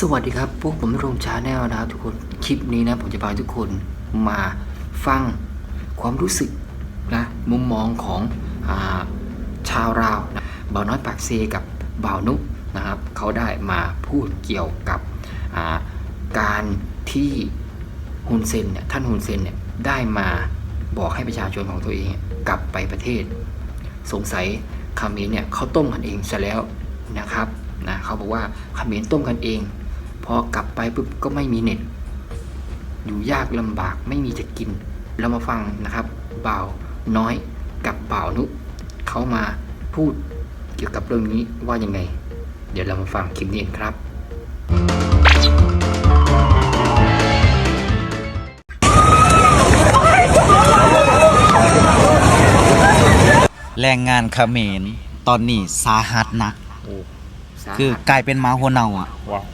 สวัสดีครับ พวกผมรงชาแนลนะครับทุกคน คลิปนี้นะผมจะพาทุกคนมาฟังความรู้สึกนะมุมมองของอาชาวราวนะบ่าวน้อยปากเซกับบ่าวนุกนะครับเขาได้มาพูดเกี่ยวกับาการที่ฮุนเซนเนี่ยท่านฮุนเซนเนี่ยได้มาบอกให้ประชาชนของตัวเองกลับไปประเทศ สงสัยเขมรเนี่ยเขาต้มกันเองซะแล้วนะครับนะเขาบอกว่าเขมรต้มกันเอง พอกลับไปปุ๊บก็ไม่มีเน็ต อยู่ยากลำบากไม่มีจะกิน เรามาฟังนะครับบ่าวน้อยกับบ่าวนุเขามาพูดเกี่ยวกับเรื่องนี้ว่ายังไง เดี๋ยวเรามาฟังคลิปนี้กันครับ แรงงานเขมรตอนนี้สาหัสหนักโอ้คือกลายเป็นหมาหัวเน่าอะ ว้าว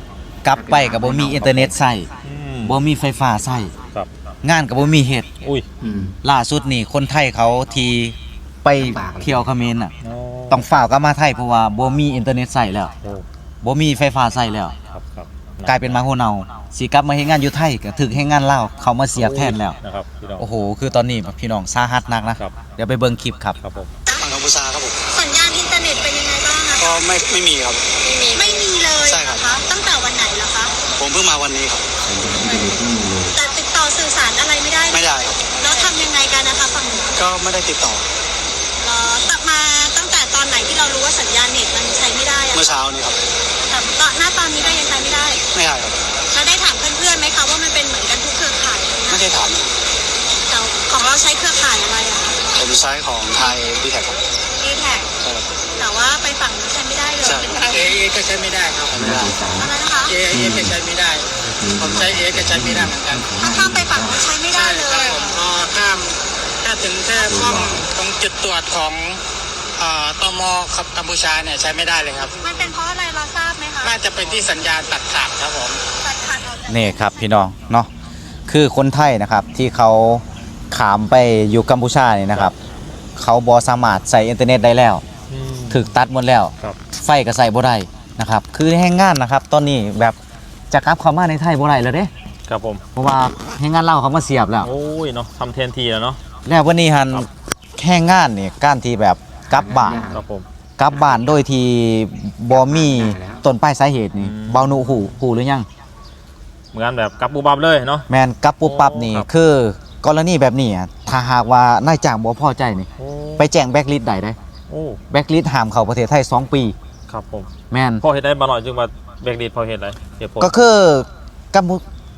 กลับไปกับบ่มีอินเทอร์เน็ตใช้อืมบ่มีไฟฟ้าใช้ครับ งานกับบ่มีเฮ็ดอุ้ยอืม ล่าสุดนี่คนไทยเขาที่ไปลำบากเลยเที่ยวเขมรน่ะโอ้ต้องฝ่าวกลับมาไทยเพราะว่าบ่มีอินเทอร์เน็ตใช้แล้วโอ้บ่มีไฟฟ้าใช้แล้ว ครับครับกลายเป็นหมาหัวเน่าสิกลับมาเฮ็ดงานอยู่ไทยก็ถึกเฮ็ดงานลาวเขามาเสียบแทนแล้ว นะครับพี่น้อง โอ้โห คือตอนนี้พี่น้องสาหัสหนักนะครับ เดี๋ยวไปเบิ่งคลิปครับ ครับผม ฝั่งกัมพูชาครับผมสัญญาณอินเทอร์เน็ตเป็นยังไงบ้างอะก็ไม่ไม่มีครับ ไม่มีไม่มีเลยใช่ครับนะะตั้งแต่ ผมเพิ่งมาวันนี้ครับ แต่ติดต่อสื่อสารอะไรไม่ได้ไม่ได้ครับ แล้วทำยังไงกันนะคะฝั่งนู้นก็ไม่ได้ติดต่อเหรอตักมาตั้งแต่ตอนไหนที่เรารู้ว่าสัญญาณเน็ตมันใช้ไม่ได้อะเมื่อเช้านี้ครับแต่ตอนหน้าตอนนี้ก็ยังใช้ไม่ได้ ไม่ได้ครับแล้วได้ถามเพื่อนๆไหมคะว่ามันเป็นเหมือนกันทุกเครือข่ายไหมไม่นะได้ถามแต่ของเราใช้เครือข่ายอะไรอะคะผมใช้ของไทยดีแท็กครับ ดีแท็กใช่ครับแต่ว่าไปฝั่งนู้นใช้ไม่ได้เลยใช่เอเอก็ใช้ไม่ได้ครับใช้ไม่ได้อะไรนะคะเอเอก็ใช้ไม่ได้ ผมใช้เอก็ใช้ไม่ได้เหมือนกัน ถ้าข้ามไปฝั่งนู้นใช้ไม่ได้เลครับย ผมพอข้ามถ้าถึงแค่ป้อมตรงจุดตรวจของเอ่อตมครับกัมพูชาเนี่ยใช้ไม่ได้เลยครับ มันเป็นเพราะอะไรเราทราบไหมคะน่าจะเป็นที่สัญญาณตัดขาดครับผม ตัดขาดออกจาก นี่ครับพี่น้องเนาะคือคนไทยนะครับที่เขาขามไปอยู่กัมพูชานี่นะครับ เขาบอสามารถใส่อินเทอร์เน็ตได้แล้วอืมถึกตัดหมดแล้ว ครับ ไฟก็ใส่บ่ได้นะครับ คือแห้งงานนะครับตอนนี้แบบจะกลับเข้ามาในไทยบ่ได้แล้วเด้ครับผม เพราะว่าแห้งงานเล่าวเขามาเสียบแล้ว โอ้ยเนาะทำเทนทีแล้วเนาะ แล้ววันนี้หันครับ แห้งงานนี่การที่แบบกลับบ้านครับผม กลับบ้านโดยที่บ่มีต้นปลายสาเหตุนี่อืม เบาหนูหูหูหรือยัง เหมือนแบบกับบูบับเลยเนาะ แมนกลับปุ๊บปั๊บนี่โอ้ครับ คือกรณีแบบนี้อะ ถ้าหากว่านายจ้างบ่พอใจนี่ โอ้ไปแจ้งแบ็กลิสต์ได้ได้โอ้แบ็กลิสต์ห้ามเข้าประเทศไทย2ปี ครับผมแมนพ่อเห็นได้มาหน่อยจึงมาเบรกดีดพอเห็นอะไรเหตุผล ก็คือการ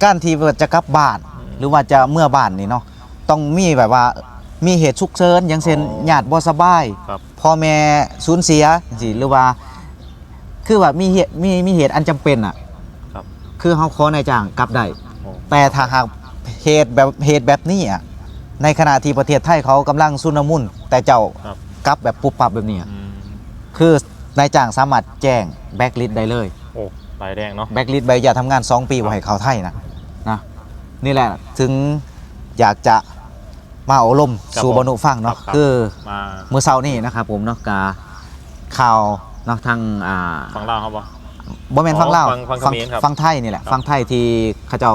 การที่ว่าจะกลับบ้าน อืมหรือว่าจะเมื่อบ้านนี่เนาะต้องมีแบบว่ามีเหตุฉุกเฉินอย่างเช่นอ๋อญาติบ่สบายครับพ่อแม่สูญเสียจังซี่หรือว่า คือว่ามีเหตุมีมีเหตุอันจำเป็นอะครับ คือเฮาขอนายจ้างกลับได้โอ้แต่ถ้าหากเหตุแบบเหตุแบบนี้อะ ในขณะที่ประเทศไทยเขากำลังสุนมุนแต่เจ้าครับ กลับแบบปุบปับแบบนี้อะอืมคือนายจ้างสามารถแจ้งแบ็กลิสต์ได้เลย โอ้ลายแดงเนาะ แบ็กลิสต์ใบอนุญาตทำงาน 2 ปีไว้ให้เขาไทยนะนะนี่แหละถึงอยากจะมาอบรมครับสู่ผมบรรนุฟังเนาะครับ คือมาเมื่อเช้านี้นะครับผมเนาะกาข่าวเนาะทางอ่า ฟังเล่าครับบ่ บ่แม่นอ๋อฟังเล่าวฟังฟังเขมรครับฟังไทยนี่แหละ ครับ ฟังไทยที่เขาเจ้า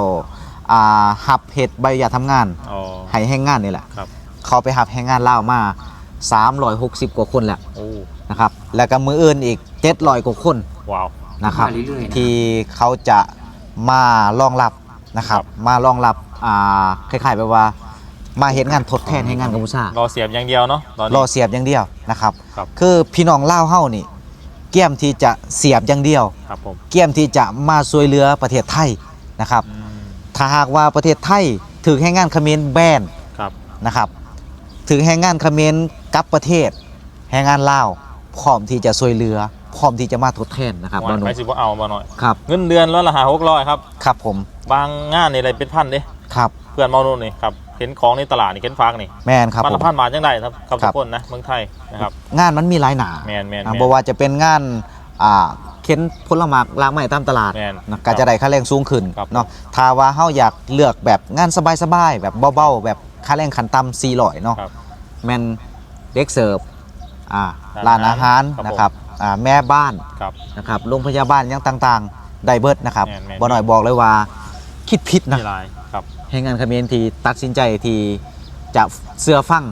อ่าหับเฮ็ดใบอนุญาตทำงานอ๋อ ให้แห้งงานนี่แหละครับ เขาไปหับแห้งงานลาวมา360 กว่าคนแหละโอ้ นะครับแล้วก็มืออื่นอีก700กว่าคนว้าว นะครับมาเรื่อยๆนะ ที่เขาจะมารองรับนะครับครับมารองรับอ่าคล้ายๆแบบว่า มาเห็นงานทดแทนให้งานกัมพูชารอเสียบอย่างเดียวเนาะตอนนี้รอเสียบอย่างเดียวนะครับครับ คือพี่น้องลาวเฮานี่เกี่ยมที่จะเสียบอย่างเดียว ครับผม เกี่ยมที่จะมาช่วยเหลือประเทศไทยนะครับ อืม ถ้าหากว่าประเทศไทยถือให้งานเขมรแบนครับนะครับถือให้งานเขมรกลับประเทศให้งานลาวพร้อมที่จะช่วยเหลือพร้อมที่จะมาทดแทนนะครับวันบอนุไปสิบ่เอามาหน่อยครับ เงินเดือนแล้วละหาหกร้อยครับครับผมบางงานนี่อะไรเป็นพันเด้ครับเพื่อนเมาโน่นนี่ครับเห็นของในตลาดนี่เห็นฟักนี่แมนครับมันผละมพันบาทยังได้ครับครับครัทุบกคนนะเมืองไทยนะครับงานมันมีหลายหนาแมนแมนอ่าแมนบ่ว่าจะเป็นงานอ่าเข็นผลไม้ล้างไม้ตามตลาดแม่นนะก็จะได้ค่าแรงสูงขึ้นครับ เนาะถ้าว่าเฮาอยากเลือกแบบงานสบายๆแบบเบาๆแบบค่าแรงขั้นต่ำ400เนาะ ครับ แม่นเด็กเสิร์ฟอ่าร้าร้านนอาอาหาหารรครับนะครับอ่าแม่บ้านครับ นะครับโรงพยาบาลยังต่างๆ ได้เบิดนะครับแม่นแม่น บ่หน่อยบอกเลยว่าคิดผิดนะมีหลายครับแรงงานเขมรที่ตัดสินใจที่จะเสื้อฟัง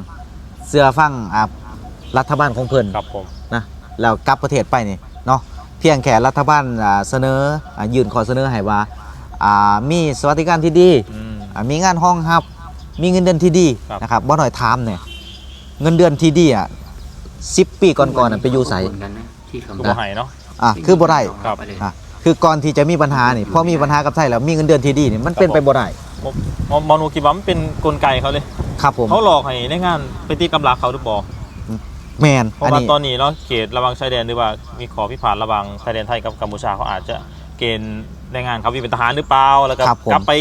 เสื้อฟังอ่ารัฐบาลของเพิ่นครับผม นะแล้วกลับประเทศไปนี่เนาะ เพียงแค่รัฐบาลอ่าเสนออ่ายื่นขอเสนอให้ว่าอ่ามีสวัสดิการที่ดีอืมอ่ามีงานห้องฮับ มีเงินเดือนที่ดีครับนะครับบ่หน่อยถามเนี่ยเงินเดือนที่ดีอะ10ปีก่อนๆน่ะไปอยู่ไสเหมือนกันนะที่เขาคือบ่ให้เนาะอะคือบ่ได้ครับไปเลยอะคือก่อนที่จะมีปัญหานี่พอมีปัญหากับไทยแล้วมีเงินเดือนที่ดีนี่มันเป็นไปบ่ได้ผมผมมองดูคิดว่ามันเป็นกลไกเขาเลยครับผมเขาหลอกให้ในงานไปตีกำลังเขาหรือเปล่า แมนเพอันราะว่านี้ตอนนี้เนาะเขตระหวังชายแดนหรือว่ามีขอพิพาทระหวังชายแดนไทยกับกัมพูชาเขาอาจจะเกณฑ์แรงงานเขามีเป็นทหารหรือเปล่าแล้วก็ครับผม กลับไป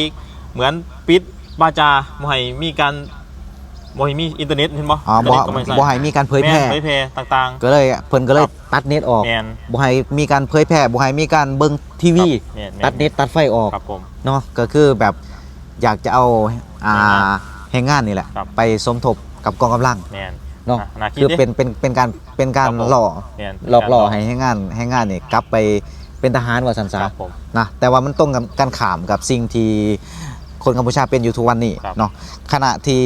เหมือนปิดบาจาบ่ให้มีการบ่ให้มีอินเทอร์เน็ตเห็นบ่อ๋ออินบ่เทอร์เน็ตก็ไม่ใช่บ่ให้มีการเผยแพร่ ม่นเผยแพร่ต่าง ก็เลยเพิ่นก็เลยครับ ตัดเน็ตออกๆแมนบ่ให้มีการเผยแพร่บ่ให้มีการเบิ่งทีวีครับแม่นๆตัดเน็ตตัดไฟออกครับผม เนาะก็คือแบบอยากจะเอาอ่าแรงงานนี่แหละครับไปสมทบกับกองกำลัง แมน เนาะน่าคิดคือดิ เป็นเป็นเป็นการเป็นการครับผม หล่อแม่นหลอกหล่อให้แรงงานแรงงานนี่กลับไปเป็นทหารว่าสันคซารับผม นะแต่ว่ามันตรงกับการขามกับสิ่งที่คนกัมพูชาเป็นอยู่ทุกวันนี้ครับเนาะขณะที่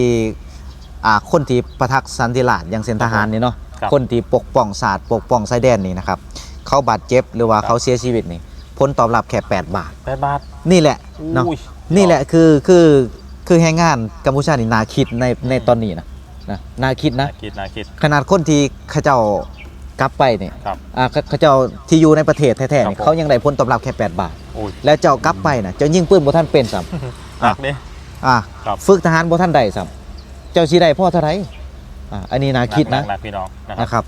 อ่าคนที่ประทักษ์สันติราษฎร์อย่างเส้นทหารนี่เนาะครับคนที่ปกป้องศาสตร์ปกป้องชายแดนนี่นะครับเขาบาดเจ็บหรือว่าครับ เขาเสียชีวิตนี่ผลตอบรับแค่8บาท แปดบาทนี่แหละเนาะ อุ้ยนี่แหละคือคือคือแรงงานกัมพูชานี่นาคิดในในตอนนี้นะ นะนาคิดนะน่าคิดน่าคิด ขนาดคนที่เขาเจ้ากลับไปเนี่ยครับอ่าเขาเขาเจ้าที่อยู่ในประเทศแท้ๆครันี่บผม เขายังได้ผลตอบรับแค่ 8 บาทอุ้ยแล้วเจ้ากลับไปนะเจ้ายิ่งปืนบ่ท่านเป็นซ้ำหนักเด้อ่าครับ ฝึกทหารบ่ท่านใดซ้ำเจ้าสิได้พ่อเท่าไหร่อ่าอันนี้นาคิดนะ หนักๆพี่น้องนะครับ นะครับ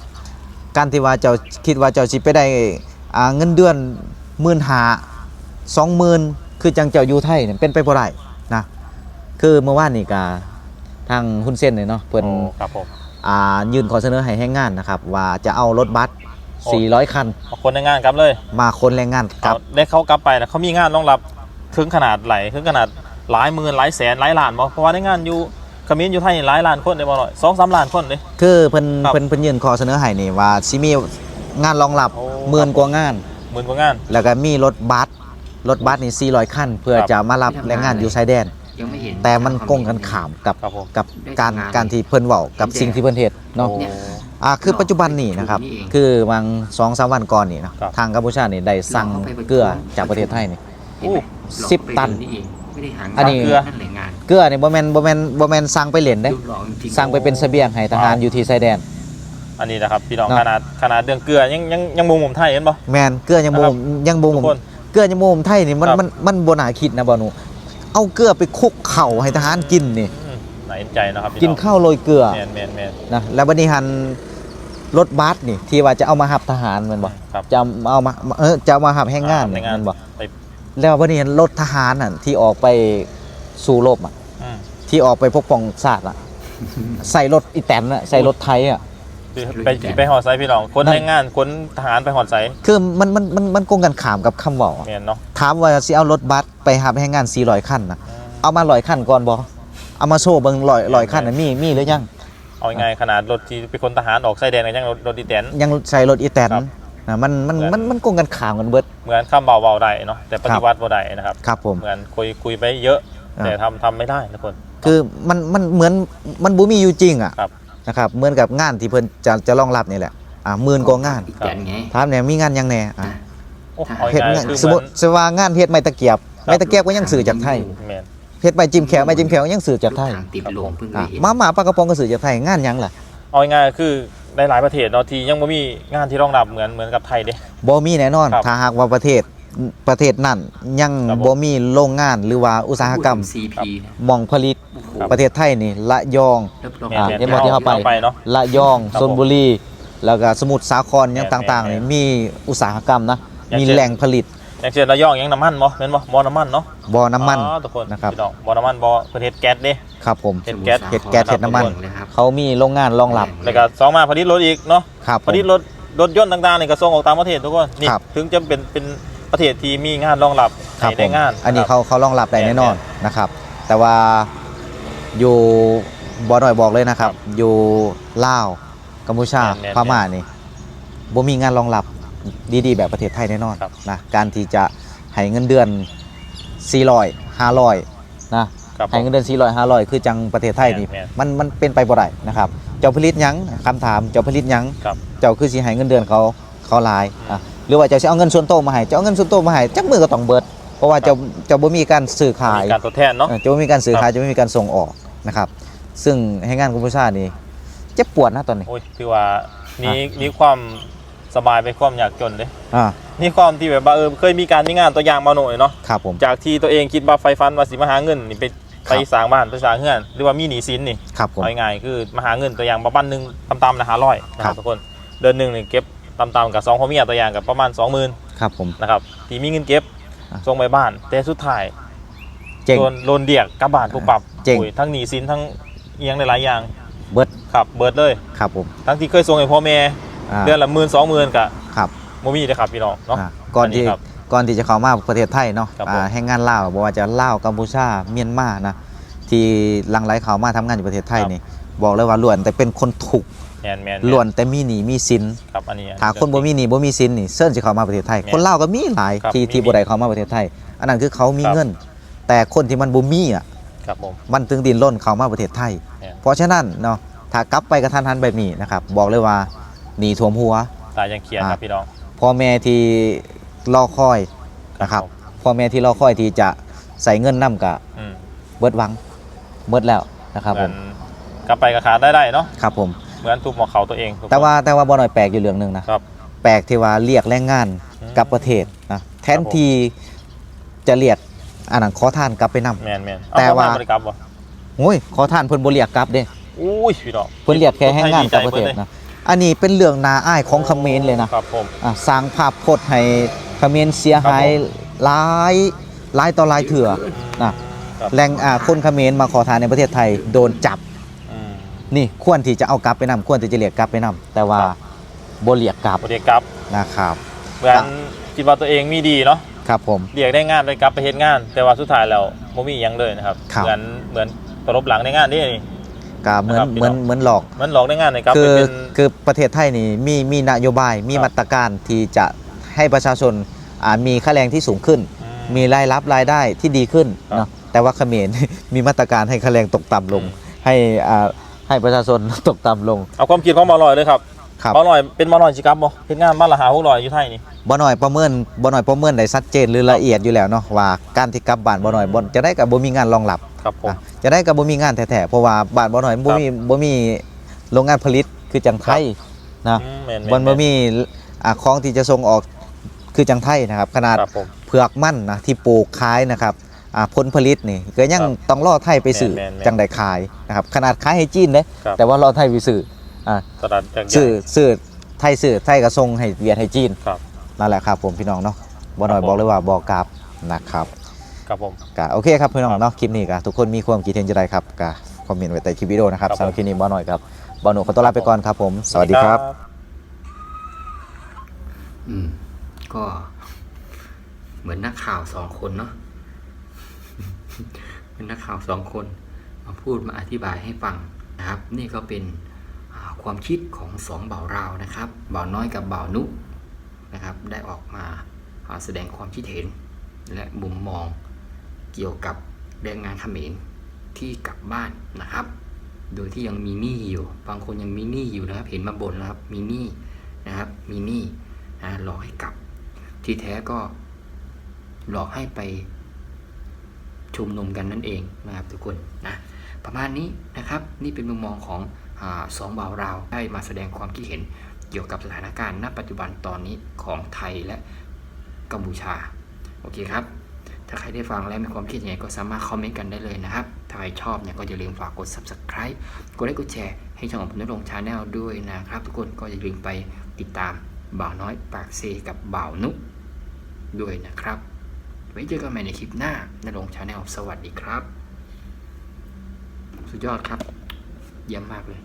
การที่ว่าเจ้าคิดว่าเจ้าสิไปได้อ่าเงินเดือนหมื่นหาสองหมื่นคือจังเจ้าอยู่ไทยเนี่ยเป็นไปบ่ได้นะคือเมื่อวานนี่กา ทางหุ้นเส้นเนี่ยเนาะเพิ่นโอ้ครับผมอ่ายื่นขอเสนอให้แรงงานนะครับ ว่าจะเอารถบัสโอ้400 คัน เอาคนในงานกลับเลยมาคนแรงงานกลับ เอาได้เขากลับไปนะเขามีงานรองรับถึงขนาดไหลถึงขนาดหลายหมื่นหลายแสนหลายล้านบ่เพราะว่าในงานอยู่ขมิ้นอยู่ไทยนี่หลายล้านคนได้บ่หน่อยสองสามล้านคนเลย คือเพิ่นครับเพิ่นเพิ่นยื่นขอเสนอให้นี่ว่าสิมีงานรองรับโอ้ หมื่นกว่างาน หมื่นกว่างาน แล้วก็มีรถบัสรถบัสนี่400 คัน เพื่อครับ จะมารับแรงงานอยู่ชายแดนยังไม่ เห็นแต่มันกงกันขามกับครับผมกับได้การทำงานการที่เพิ่นเว้ากับเห็นสิ่งที่เพิ่นเฮ็ดเนาะ โอ้ อ่าคือปัจจุบันนี่นะครับ นี่เองคือวาง2 3วันก่อนนี่นะครับ ทางกัมพูชานี่ได้สั่งเกลือจากประเทศไทยนี่ เห็นไหมโอ้สิบหลอกไปตันเดินี่เองไม่ได้หาอันนี้ เกลือนั่นแหละงานเกลือนี่บ่แม่นบ่แม่นบ่แม่นสั่งไปเล่นเด้ดูหลอกจริงๆสั่งไปเป็นเสบียงให้ทหารอยู่ที่ชายแดน อันนี้นะครับพี่น้องเนาะ ขนาดขนาดเดืองเกลือยังยังยังมุมผมไทยเห็นบ่แมนเกลือยังบ่นะครับ ยังบ่ทุกคน เกลือยังบ่ไทยนี่มันครับ มันมันบ่น่าคิดนะบ่หนู เอาเกลือไปคลุกเข่าให้ทหารกินนี่อืมน่าเห็นใจนะครับพี่กินน้องข้าวโรยเกลือแมนแมนแมนนะแล้วบัดนี้หันรถบัสนี่ ที่ว่าจะเอามาหับทหารแมันบ่ครับจะเอามาเออจะเอามาหับแรงงานในนี่งานแมันบ่ไปแล้วบัดนี้เห็นรถทหารน่ะที่ออกไปสู่รบอะอืมที่ออกไปปกป้องชาติอะใส่รถอีแตนอะใส่รถไทยอะคือไปไปหอดไซพี่น้องคนนั่นแรงงานคนทหารไปหอดไซคือมันมันมันมันกงกันขามกับคำเว้าอะแมนเนาะถามว่าสิเอารถบัส ไปหับแรงงาน400คันน่ะเอามาลอยขั้นก่อนบอเอามาโชว์เบิ่งลอยลอยขั้นน่ะมีมีหรือยังเอาง่ายๆขนาดรถที่เป็นคนทหารออกไซแดงกันยังรถรถดีแตนยังใช้รถอีแตนครับนะมันมันเหมือนมันมันกงกันขามกันเบิดเหมือนคำเบาๆได้เนาะแต่ปฏิวัติบ่ได้นะครับครับผมเหมือนคุยคุยไปเยอะอ่าแต่ทำทำไม่ได้ทุกคน คือมันมันเหมือนมันบ่มีอยู่จริงอะครับนะครับเหมือนกับงานที่เพิ่นจะจะรองรับนี่แหละอ่าหมื่นกว่างานอีกแกนไงถามเนี่ยมีงานยังแหน่อะโอ้เอาเฮ็ดง่ายงานๆคือสมเหมุมือตินสว่างานเฮ็ดไม้ตะเกียบ ไม้ตะเกียบก็ยังสื่อจากไทยแมนเฮ็ดไม้จิ้มแขวไม้จิ้มแขวยังสื่อจากไทยทางติดลมเพิ่งเคอะยเห็น มาหมาปลากระป๋องก็สื่อจากไทยงานหยังล่ะเอาง่ายๆคือหลายๆประเทศเนาะที่ยังไม่มีงานที่รองรับเหมือนเหมือนกับไทยเด้ บ่มีแน่นอน ครับถ้าหากว่าประเทศประเทศนั้นยังครับผม บ่มีโรงงานหรือว่าอุตสาหกรรมซีพีหมองผลิตโอ้โหประเทศไทยนี่ละยอง รับรองแมนอ่าแมนเห็นบ่ที่เขาไปไป เนาะ ละยองครับชนบุรี แล้วก็สมุทรสาครยังแม่นต่างๆแม่นี่นมีอุตสาหกรรมนะ อย่างมีเช่นแหล่งผลิต อย่างเช่นระยองยังน้ำมันบ่แม่นบ่บ่อน้ำมันเนาะบ่อน้ำมันอ๋อทุกคนนะครับพี่น้องบ่อน้ำมันบ่อเพิ่นเฮ็ดแก๊สเด้ ครับผมเห็ดแก๊ส เห็ดแก๊สเห็ดน้ำมันเลยครับเขามีโรงงานรองรับ แล้วก็สองมาผลิตรถอีกเนาะครับผผมลิตรถรถยนต์ต่างๆนี่ก็ส่งออกต่างประเทศทุกคนนี่ครับ ถึงจะเป็นเป็นประเทศที่มีงานรองรับครับให้ผได้มงานอันนี้คเขารับเขารองรับได้แม่นแน่นอนนะครับ แต่ว่าอยู่บ่หน่อยบอกเลยนะครับ อยู่ลาวกัมพูชาแม่นแม่น พม่านี่บ่มีงานรองรับ ดีๆ แบบประเทศไทยแน่นอนครับ นะการที่จะให้เงินเดือน 400 500นะครับผมให้เงินเดือน 400 500 คือจังประเทศไทยนี่แม่นมันมันเป็นไปบ่ได้นะครับ เจ้าผลิตหยังคำถามเจ้าผลิตหยังครับเจ้าคือสิให้เงินเดือนเขาเขาหลายอะหรือว่าเจ้าสิเอาเงินส่วนโตวมาให้เจ้าเอาเงินส่วนโตวมาให้จักมือก็ต้องเบิด เพราะว่าเจ้าเจ้าบ่มีการซื้อขาย มีการทดแทนเนาะ เออจะไม่มีการซื้อขายจะไม่มีการส่งออกนะครับ ซึ่งให้งานกัมพูชานี่เจ็บปวดนะตอนนี้ โอ้ยคือว่ามีมีความ สบายไปความยากจนเด้อ่ามีความที่แบบว่าเออเคยมีการมีงานตัวอย่างมาหน่อยเนาะครับผมจากที่ตัวเองคิดว่าไฟฟันว่าสิมาหาเงินนี่ไปครัไปบสร้างบ้านไปสร้างเฮือนหรือว่ามีหนี้สินนี่ครับผมเอาง่ายๆคือมาหาเงินตัวอย่างประมาณหนึ่งตำๆนะหาร้อยนะคครัรับบทุกคนเดือนหนึ่งนี่เก็บตำๆกับสองพ่อเมียตัวอย่างกับประมาณสองหมื่นครับผมนะครับที่มีเงินเก็บอะส่งไปบ้าน แต่สุดท้ายเจ๋งโดนโดนเดียกกลับบ้านปุ๊บปับเจ๋งโอ้ยทั้งหนี้สินทั้งเอียงหลายๆอย่าง เบิดครับเบิดเลยครับผมทั้งที่เคยส่งให้พ่อแม่ อ่า เดือนละหมื่นสองหมื่นกับครับโมมี่เลยครับพี่น้องเนาะอ่าก่อนที่อันนี้ครับ ก่อนที่จะเข้ามาประเทศไทยเนาะครับอ่าผมให้งานลาวบอกว่าจะลาวกัมพูชาเมียนมานะที่หลังไหลเข้ามาทำงานอยู่ประเทศไทยนี่บอกเลยว่าล้วนแต่เป็นคนถูกข์แมนแมนล้วนแต่มีหนี้มีสิน ครับอันนี้ถ้าคนบ่มีหนี้บ่มีสินนี่เซิร์นจะเข้ามาประเทศไทย แม่นคนลาวก็มีหลายครับที่มีที่บ่ได้เข้ามาประเทศไทย อันนั้นคือเขามีครับ เงิน แต่คนที่มันบ่มีอะครับผม มันถึงดินร่นเข้ามาประเทศไทย แม่น เพราะฉะนั้นเนาะถ้ากลับไปกระทันหันแบบนี้นะครับบอกเลยว่า หนีท่วมหัว ตายยังเขียนครับพี่น้องพ่อแม่ที่รอคอยนะครับผมพ่อแม่ที่รอคอยที่จะใส่เงินนำกับอืมเบิดหวังเบิดแล้วนะครับเหผมือมนกลับไปกับขาดได้ได้เนาะครับผมเหมือนทุบหัวเขาตัวเองทุกคนแต่ว่าแต่ว่าบ่หน่อยแปลกอยู่เรื่องหนึงนะครับ แปลกที่ว่าเรียกแรงงานอืมกลับประเทศนะแทนครับผมที่จะเรียกอันนั้นขอทานกลับไปนำแมนแมนแต่ว่าบริกรรมวะโอ้ยขอทานเพิ่นบ่เรียกกลับเด้อุ้ยพี่น้องเพิ่นเรียกแค่แรงงานกลับประเทศคนไทยดีใจนะ อันนี้เป็นเรื่องนาอ้ายของเขมรเลยนะครับผมอะสร้างภาพพจน์ให้เขมรเสียหายหลายหลายต่อหลายเถื่อนะครับแรงอ่าคนเขมรมาขอทานในประเทศไทยโดนจับอืมนี่ควรที่จะเอากลับไปนำควรที่จะเรียกกลับไปนำแต่ว่าครับบ่เรียกกลับบริกรรมนะครับเหมือนคิดว่าตัวเองมีดีเนาะครับผมเรียกได้งานไปกลับไปเฮ็ดงาน แต่ว่าสุดท้ายแล้วโมมีหยังเลยนะครับครับเหมือนเหมือนตลบหลังในงานนี่นี่ ก็เหมือนนะครับพี่เหมือนน้อง เหมือนหลอกเหมันหลอกในงานนะครับคืไปอเป็น คือประเทศไทยนี่มีมีนโยบายมีครับมาตรการที่จะให้ประชาชนอ่ามีค่าแรงที่สูงขึ้นอืมีรายรับรายได้ที่ดีขึ้นครับ เนาะแต่ว่าเขมร มีมาตรการให้ค่าแรงตกต่ำลงอืมให้อ่าให้ประชาชน ตกต่ำลง เอาความคิดของบอลอยเลยครับ ครับบอลอยเป็นบอลอยสิครับบ่เฮ็ดงานบ้านละหาหกร้อยอยู่ไทยนี่บ่หน่อยประเมินบ่หน่อยประเมินได้ชัดเจนหรือละเอียดอยู่แล้วเนาะว่าการที่กลับบ้านบ่หน่อยบ่จะได้กับบ่มีงานรองรับครับผมอะจะได้กับบ่มีงานแท้ๆเพราะว่าบ้านบ่หน่อยบ่มีบ่มีโรงงานผลิตคือจังไทยนะอืมแม่นมันบ่มีอ่าของที่จะส่งออกคือจังไทยนะครับ ขนาดครับผมเผือกมันนะที่ปลูกขายนะครับอ่าผลผลิตนี่ก็ยังครับต้องรอไทยไปสื่อแม่นๆๆจังได้ขายนะครับขนาดขายให้จีนเด้ครับแต่ว่ารอไทยไปสื่อ อ่าตลาดจากสื่อสื่อไทยสื่อไทยก็ส่งให้เวียดให้จีนครับนั่นแหละครับผมพี่น้องเนาะบ่หน่อยครับผมบอกเลยว่าบอกกราบนะครับครับผมก็โอเคครับพี่น้องเนาะคลิปนี้ก็ทุกคนมีความคิดเห็นจะไรครับก็คอมเมนต์ไว้ใต้คลิปวิดีโอนะครับครับผมสำหรับคลิปนี้บ่หน่อยครับบ่หนูขอตัวลาไปก่อนครับ ผมสวัสดีครับ อืมก็เหมือนนักข่าวสองคนเนาะเป็นนักข่าวสองคน มาพูดมาอธิบายให้ฟังนะครับ นี่ก็เป็นอ่า ความคิดของสองเบาราวนะครับเบาน้อยกับเบานุนะครับ ได้ออกมาแสดงความคิดเห็น และมุมมองเกี่ยวกับแรงงานเขมรที่กลับบ้านนะครับ โดยที่ยังมีหนี้อยู่ บางคนยังมีหนี้อยู่นะครับ เห็นมาบ่นนะครับ มีหนี้นะครับ มีหนี้นะหลอกให้กลับ ที่แท้ก็หลอกให้ไปชุมนุมกันนั่นเองนะครับทุกคนนะประมาณนี้นะครับนี่เป็นมุมมองของ สองบ่าวราวได้มาแสดงความคิดเห็นเกี่ยวกับสถานการณ์ณปัจจุบันตอนนี้ของไทยและกัมพูชา โอเคครับ ถ้าใครได้ฟังแล้วมีความคิดยังไงก็สามารถคอมเมนต์กันได้เลยนะครับ ถ้าใครชอบเนี่ยก็อย่าลืมฝากกด subscribe กดไลค์กดแชร์ให้ช่องของผมนรงชาแนลด้วยนะครับ ทุกคนก็อย่าลืมไปติดตามบ่าวน้อยปากเซกับบ่าวนุกด้วยนะครับ ไว้เจอกันใหม่ในคลิปหน้านรงชาแนลสวัสดีครับ สุดยอดครับ เยี่ยมมากเลย